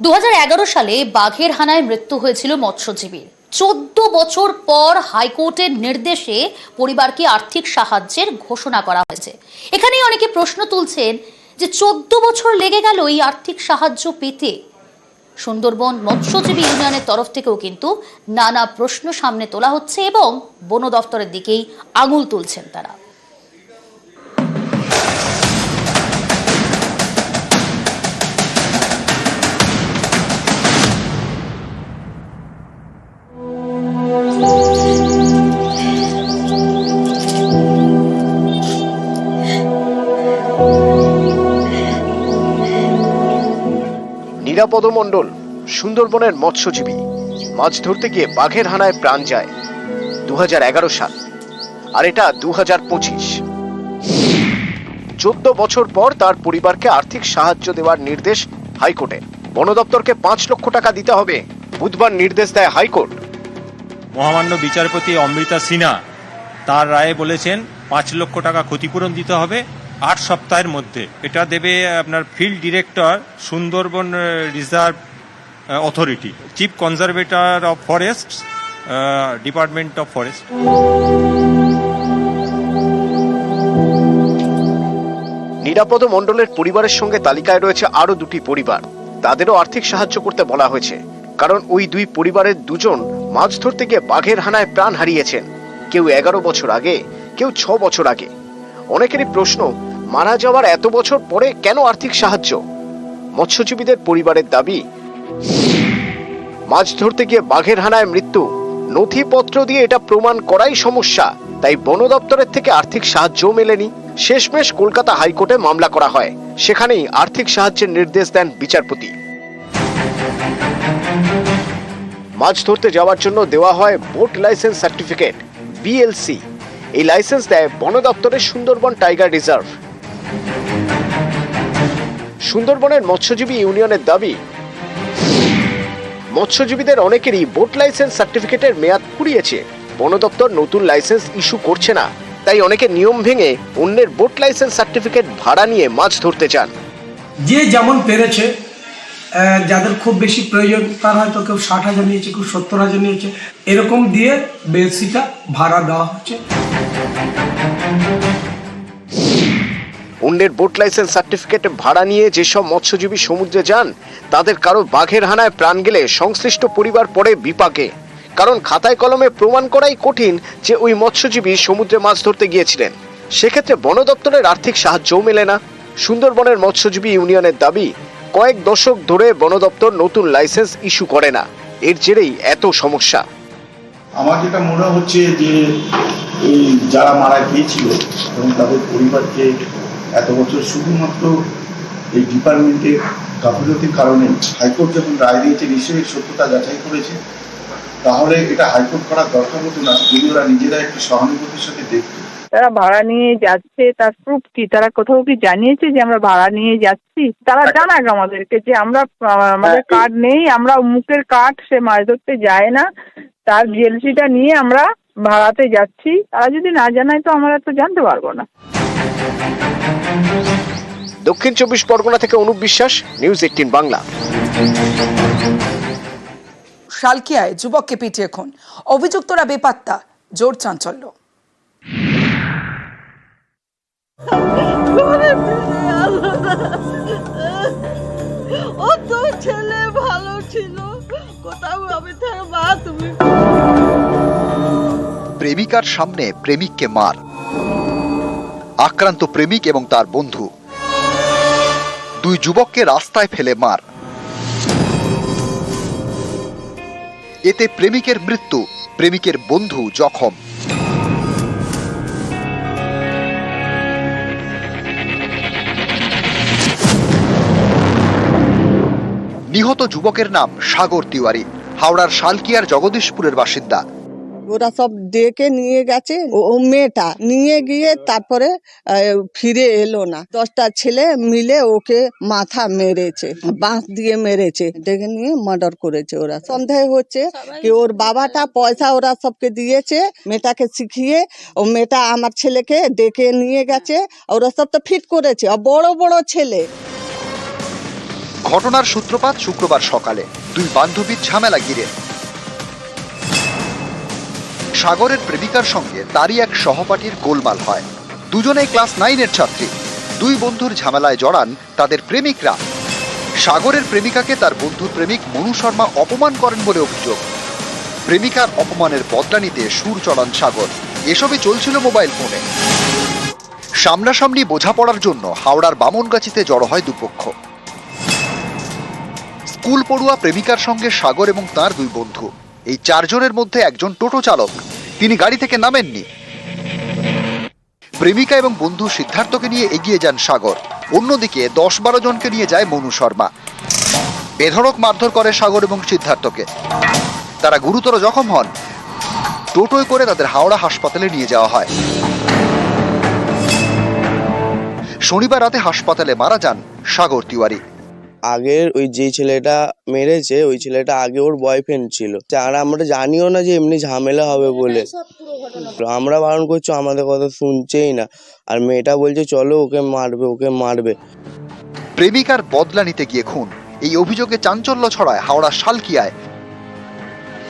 দু হাজার এগারো সালে বাঘের হানায় মৃত্যু হয়েছিল মৎস্যজীবীর। চোদ্দ বছর পর হাইকোর্টের নির্দেশে পরিবারকে আর্থিক সাহায্যের ঘোষণা করা হয়েছে। এখানেই অনেকে প্রশ্ন তুলছেন যে চোদ্দ বছর লেগে গেল এই আর্থিক সাহায্য পেতে। সুন্দরবন মৎস্যজীবী ইউনিয়নের তরফ থেকেও কিন্তু নানা প্রশ্ন সামনে তোলা হচ্ছে এবং বন দফতরের দিকেই আঙুল তুলছেন তারা। নিরাপদ মণ্ডল, সুন্দরবনের মৎস্যজীবী। মাছ ধরতে গিয়ে বাঘের হানায় প্রাণ যায়। দু সাল। আর এটা দু চোদ্দ বছর পর তার পরিবারকে আর্থিক সাহায্য দেওয়ার নির্দেশ হাইকোর্টে। বন দপ্তরকে পাঁচ লক্ষ টাকা দিতে হবে। বুধবার নির্দেশ দেয় হাইকোর্ট। মহামান্য বিচারপতি অমৃতা সিনহা তার রায়ে বলেছেন, পাঁচ লক্ষ টাকা ক্ষতিপূরণ দিতে হবে। আট সপ্তাহের মধ্যে। এটা দেবে আপনার field director Sundarban reserve authority. Chief conservator of forest department of forest. নিরাপদ মণ্ডলের পরিবারের সঙ্গে তালিকায় রয়েছে আরও দুটি পরিবার। তাদেরও আর্থিক সাহায্য করতে বলা হয়েছে। কারণ ওই দুই পরিবারের দুজন মাছ ধরতে গিয়ে বাঘের হানায় প্রাণ হারিয়েছেন। কেউ এগারো বছর আগে, কেউ ছ বছর আগে। অনেকেরই প্রশ্ন, মারা যাওয়ার এত বছর পরে কেন আর্থিক সাহায্য? মৎস্যজীবীদের পরিবারের দাবি, মাছ ধরতে গিয়ে বাঘের হানায় মৃত্যু। নথিপত্র দিয়ে এটা প্রমাণ করাই সমস্যা, তাই বন দপ্তরের থেকে আর্থিক সাহায্যও মেলেনি। শেষমেশ কলকাতা হাইকোর্টে মামলা করা হয়। সেখানেই আর্থিক সাহায্যের নির্দেশ দেন বিচারপতি। মাছ ধরতে যাওয়ার জন্য দেওয়া হয় বোট লাইসেন্স সার্টিফিকেট, বিএলসি। এই লাইসেন্স দেয় বন দপ্তরের সুন্দরবন টাইগার রিজার্ভ। সুন্দরবনের মৎস্যজীবী ইউনিয়নের দাবি, মৎস্যজীবীদের অনেকেরই বোট লাইসেন্স সার্টিফিকেটের মেয়াদ ফুরিয়েছে বন দপ্তর নতুন লাইসেন্স ইস্যু করছে না, তাই অনেকে নিয়ম ভেঙে অন্যের বোট লাইসেন্স সার্টিফিকেট ভাড়া নিয়ে মাছ ধরতে চান। যে যেমন পেরেছে যাদের খুব বেশি প্রয়োজন, তার হয়তো কেউ ষাট হাজার নিয়েছে, কেউ সত্তর হাজার নিয়েছে। এরকম দিয়ে বেলসিটা ভাড়া দেওয়া হচ্ছে। অন্যের বোট লাইসেন্স সার্টিফিকেট ভাড়া নিয়ে যেসব মৎস্যজীবী সমুদ্রে যান, তাদের কারও বাঘের হানায় প্রাণ গেলে সংশ্লিষ্ট পরিবার পড়ে বিপাকে। কারণ খাতায় কলমে প্রমাণ করাই কঠিন যে ওই মৎস্যজীবী সমুদ্রে মাছ ধরতে গিয়েছিলেন। সেক্ষেত্রে বন দপ্তরের আর্থিক সাহায্যও মেলে না। সুন্দরবনের মৎস্যজীবী ইউনিয়নের দাবি কয়েক দশক ধরে বন দপ্তর নতুন লাইসেন্স ইস্যু করে না। এর জেরেই এত সমস্যা। আমার যেটা মনে হচ্ছে যে যারা মারা গিয়েছিল এবং তাদের পরিবারকে এত বছর শুধুমাত্র এই ডিপার্টমেন্টের গাফিলতির কারণে হাইকোর্ট যখন রায় দিয়েছে, নিশ্চয়ই সত্যতা যাচাই করেছে, তাহলে এটা হাইকোর্ট করার দরকার হতো না। যদি ওরা নিজেরা একটু সহানুভূতির সাথে দেখতো। তারা ভাড়া নিয়ে যাচ্ছে তার প্রুফ কি? তারা কোথাও কি জানিয়েছে যে আমরা ভাড়া নিয়ে যাচ্ছি? তারা জানাক আমাদেরকে যে আমরা আমাদের হ্যাঁ, কার্ড নেই আমরা মুখের কার্ড সে মাছ ধরতে যায় না। তার জিএলসিটা নিয়ে আমরা ভাড়াতে যাচ্ছি। তারা যদি না জানায় তো আমরা তো জানতে পারব না। দক্ষিণ চব্বিশ পরগনা থেকে অনুপ বিশ্বাস নিউজ এইটিন বাংলা। শালকিয়ায় যুবককে পিটিয়ে খুন। অভিযুক্তরা বেপাত্তা জোর চাঞ্চল্য। ও তো ছেলে ভালো ছিল। কোথাও আমি থেকে মা, তুমি প্রেমিকার সামনে প্রেমিককে মার। আক্রান্ত প্রেমিক এবং তার বন্ধু। দুই যুবককে রাস্তায় ফেলে মার। এতে প্রেমিকের মৃত্যু, প্রেমিকের বন্ধু জখম। নিহত যুবকের নাম সাগর তিওয়ারি হাওড়ার শালকিয়ার জগদীশপুরের বাসিন্দা। ওরা সব ডেকে নিয়ে গেছে ও ও মেয়েটা। নিয়ে গিয়ে তারপরে ফিরে এলো না। দশটা ছেলে মিলে ওকে মাথা মেরেছে বাঁশ দিয়ে মেরেছে ডেকে নিয়ে মার্ডার করেছে ওরা। সন্দেহ হচ্ছে কি ওর বাবাটা পয়সা ওরা সবকে দিয়েছে মেয়েটাকে শিখিয়ে ও মেয়েটা আমার ছেলেকে ডেকে নিয়ে গেছে ওরা সব তো ফিট করেছে আর বড় বড় ছেলে। ঘটনার সূত্রপাত শুক্রবার সকালে। দুই বান্ধবীর ঝামেলা ঘিরে। সাগরের প্রেমিকার সঙ্গে তারই এক সহপাঠীর গোলমাল হয়। দুজনেই ক্লাস নাইনের ছাত্রী। দুই বন্ধুর ঝামেলায় জড়ান তাদের প্রেমিকরা। সাগরের প্রেমিকাকে তার বন্ধুর প্রেমিক মনু শর্মা অপমান করেন বলে অভিযোগ। প্রেমিকার অপমানের বদলা নিতে সুর চড়ান সাগর। এসবই চলছিল মোবাইল ফোনে। সামনাসামনি বোঝাপড়ার জন্য হাওড়ার বামনগাছিতে জড়ো হয় দুপক্ষ। স্কুল পড়ুয়া প্রেমিকার সঙ্গে সাগর এবং তার দুই বন্ধু। এই চারজনের মধ্যে একজন টোটো চালক। তিনি গাড়ি থেকে নামেননি। প্রেমিকা এবং বন্ধু সিদ্ধার্থকে নিয়ে এগিয়ে যান সাগর। অন্যদিকে দশ বারো জনকে নিয়ে যায় মনু শর্মা। বেধড়ক মারধর করে সাগর এবং সিদ্ধার্থকে। তারা গুরুতর জখম হন। টোটোয় করে তাদের হাওড়া হাসপাতালে নিয়ে যাওয়া হয়। শনিবার রাতে হাসপাতালে মারা যান সাগর তিওয়ারি। আগের ওই যে ছেলেটা মেরেছে, ওই ছেলেটা আগে ওর বয়ফ্রেন্ড ছিল। আর আমরা জানিও না যে এমনি ঝামেলা হবে বলে। আমরা বারণ করছ আমাদের কথা শুনছেই না। আর মেয়েটা বলছে, চলো ওকে মারবে ওকে মারবে। প্রেমিকার বদলা নিতে গিয়ে খুন। এই অভিযোগে চাঞ্চল্য ছড়ায় হাওড়া শালকিয়ায়।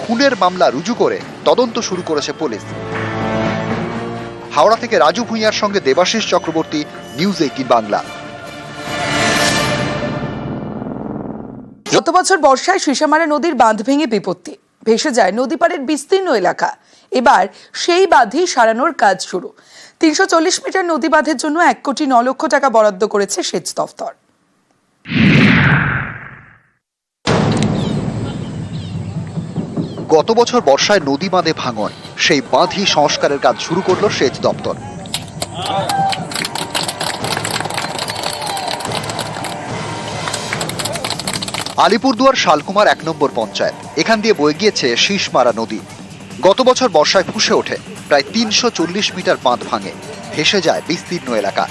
খুনের মামলা রুজু করে তদন্ত শুরু করেছে পুলিশ। হাওড়া থেকে রাজু ভুঁইয়ার সঙ্গে দেবাশিস চক্রবর্তী, নিউজ এইটিন বাংলা। গত বছর বর্ষায় শিশামারা নদীর বাঁধ ভেঙে বিপত্তি। ভেসে যায় নদী পাড়ের বিস্তীর্ণ এলাকা। এবার সেই বাঁধই সারানোর কাজ শুরু। তিনশো চল্লিশ মিটার নদী বাঁধের জন্য এক কোটি ন লক্ষ টাকা বরাদ্দ করেছে সেচ দফতর। গত বছর বর্ষায় নদী বাঁধে ভাঙন। সেই বাঁধই সংস্কারের কাজ শুরু করল সেচ দপ্তর আলিপুরদুয়ার শালকুমার এক নম্বর পঞ্চায়েত। এখান দিয়ে বয়ে গিয়েছে শীষমারা নদী। গত বছর বর্ষায় ফুসে ওঠে, প্রায় তিনশো চল্লিশ মিটার বাঁধ ভাঙে, ভেসে যায় বিস্তীর্ণ এলাকা।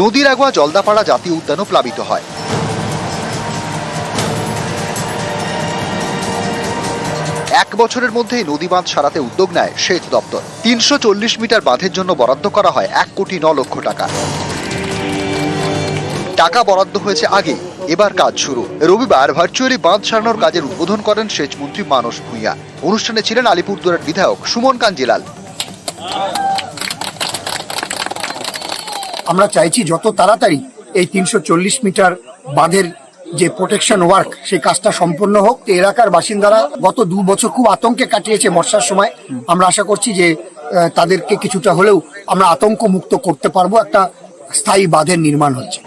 নদীর আগোয়া জলদাপাড়া জাতীয় উদ্যানও প্লাবিত হয়। এক বছরের মধ্যেই নদী বাঁধ সারাতে উদ্যোগ নেয় সেচ দপ্তর। তিনশো চল্লিশ মিটার বাঁধের জন্য বরাদ্দ করা হয় এক কোটি ন লক্ষ টাকা। টাকা বরাদ্দ হয়েছে আগে। এবার কাজ শুরু। রবিবার ভার্চুয়ালি বাঁধ সারানোর কাজের উদ্বোধন করেন সেচ মন্ত্রী মানস ভূঁইয়া। অনুষ্ঠানে ছিলেন আলিপুরদুয়ারের বিধায়ক সুমন কাঞ্জিলাল। আমরা চাইছি যত তাড়াতাড়ি এই তিনশো চল্লিশ মিটার বাঁধের যে প্রোটেকশন ওয়ার্ক সেই কাজটা সম্পূর্ণ হোক। এলাকার বাসিন্দারা গত দু বছর খুব আতঙ্কে কাটিয়েছে বর্ষার সময়। আমরা আশা করছি যে তাদেরকে কিছুটা হলেও আমরা আতঙ্ক মুক্ত করতে পারব। একটা স্থায়ী বাঁধের নির্মাণ হচ্ছে।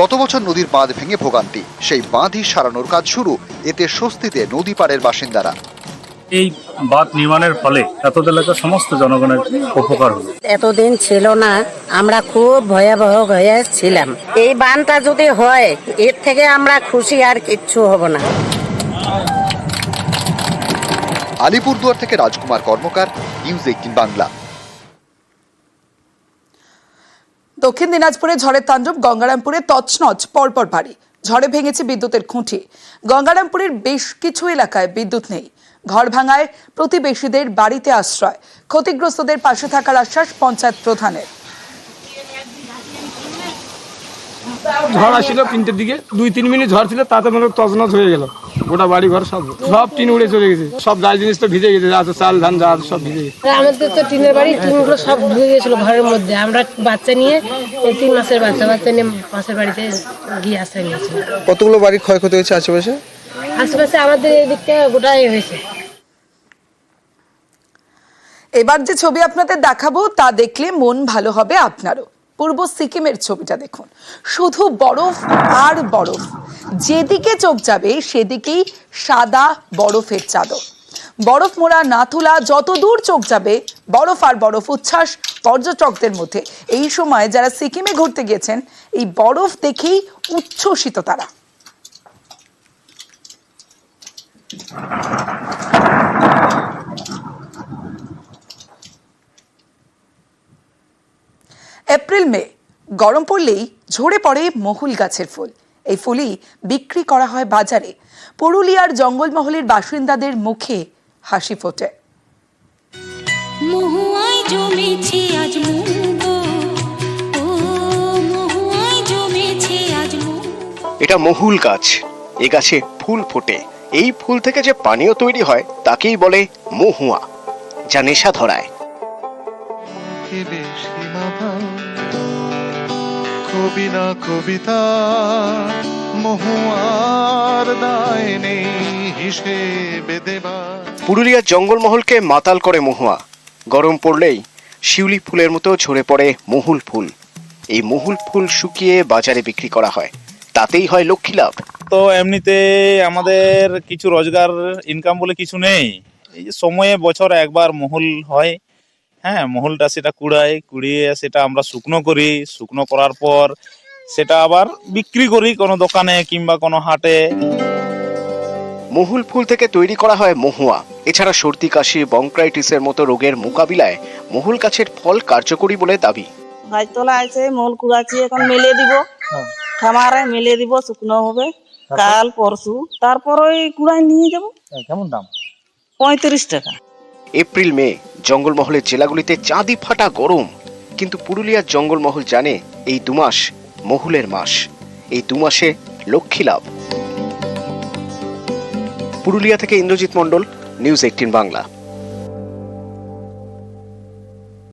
গত বছর নদীর বাঁধ ভেঙে ভোগান্তি। সেই বাঁধই সারানোর কাজ শুরু। এতে স্বস্তিতে নদী পাড়ের বাসিন্দারা। এই বাঁধ নির্মাণের ফলে এত এলাকার সমস্ত জনগণের উপকার হলো। এতদিন ছিল না আমরা খুব ভয়াবহ হয়ে ছিলাম। এই বানটা যদি হয় এর থেকে আমরা খুশি আর কিচ্ছু হব না। আলিপুরদুয়ার থেকে রাজকুমার কর্মকার নিউজ এইটিন বাংলা। দক্ষিণ দিনাজপুরে ঝড়ের তাণ্ডব, গঙ্গারামপুরে তছনছ, পরপর ভারী। ঝড়ে ভেঙেছে বিদ্যুতের খুঁটি। গঙ্গারামপুরের বেশ কিছু এলাকায় বিদ্যুৎ নেই। ঘর ভাঙায় প্রতিবেশীদের বাড়িতে আশ্রয়। ক্ষতিগ্রস্তদের পাশে থাকার আশ্বাস পঞ্চায়েত প্রধানের। ঝড় আসছিল তিনটের দিকে দুই তিন মিনিট ঝড় ছিল তাতে মনে হয় তছনছ হয়ে গেল। গোটা বাড়ি ঘর সব সব টিন উড়ে চলে গেছে। সব গাছ জিনিস তো ভিজে গেছে আছে চাল ধান যা আছে সব ভিজে গেছে। আমাদের তো টিনের বাড়ি টিনগুলো সব ধুয়ে গেছিল ঘরের মধ্যে। আমরা বাচ্চা নিয়ে এই তিন মাসের বাচ্চা বাচ্চা নিয়ে পাশের বাড়িতে গিয়ে আশ্রয় নিয়েছি। কতগুলো বাড়ির ক্ষয়ক্ষতি হয়েছে আশেপাশে? আশেপাশে আমাদের এই দিকটা গোটাই হয়েছে। এবার যে ছবি আপনাদের দেখাবো তা দেখলে মন ভালো হবে আপনারও। পূর্ব সিকিমের ছবিটা দেখুন। শুধু বরফ আর বরফ। যেদিকে চোখ যাবে, সেদিকেই সাদা বরফের চাদর। বরফ মোড়া নাথুলা যত দূর চোখ যাবে, বরফ আর বরফ উচ্ছ্বাস পর্যটকদের মধ্যে। এই সময় যারা সিকিমে ঘুরতে গিয়েছেন, এই বরফ দেখেই উচ্ছ্বসিত তারা। এপ্রিল মে গরম পড়লেই ঝরে পড়ে মহুল গাছের ফুল। এই ফুলই বিক্রি করা হয় বাজারে। পুরুলিয়ার জঙ্গলমহলের বাসিন্দাদের মুখে হাসি ফোটে। এটা মহুল গাছ। এ গাছে ফুল ফোটে। এই ফুল থেকে যে পানীয় তৈরি হয় তাকেই বলে মহুয়া। যা নেশা ধরায়। কবি না কবিতা মহুয়ার দায় নেই হিসেবে দেবা। পুরুলিয়ার জঙ্গলমহলকে মাতাল করে মহুয়া। গরম পড়লেই শিউলি ফুলের মতো ঝরে পড়ে মহুল ফুল। এই মহুল ফুল শুকিয়ে বাজারে বিক্রি করা হয়। তাতেই হয় লক্ষ্মী লাভ। তো এমনিতে আমাদের কিছু রোজগার ইনকাম বলে কিছু নেই। এই যে সময়ে বছর একবার মহুল হয় হ্যাঁ মহুলটা সেটা কুড়াই কুড়িয়ে সেটা আমরা শুকনো করি। শুকনো করার পর সেটা আবার বিক্রি করি কোনো দোকানে কিংবা কোনো হাটে। মহুল ফুল থেকে তৈরি করা হয় মহুয়া। এছাড়া সর্দি কাশি বংক্রাইটিসের মতো রোগের মোকাবিলায় মহুল গাছের ফল কার্যকরী বলে দাবি। গাছতলা আছে মল কুড়াচ্ছি এখন মেলে দিব। খামারে মেলে দিব শুকনো হবে। কাল পরশু তারপর ওই কুড়াই নিয়ে যাব। কেমন দাম? পঁয়ত্রিশ টাকা। এপ্রিল মে জঙ্গলমহলের জেলাগুলিতে চাঁদি ফাটা গরম। কিন্তু পুরুলিয়ার জঙ্গলমহল জানে এই দুমাস মহুলের মাস। এই দুমাসে লক্ষ্মী লাভ। পুরুলিয়া থেকে ইন্দ্রজিৎ মণ্ডল, নিউজ এইটিন বাংলা।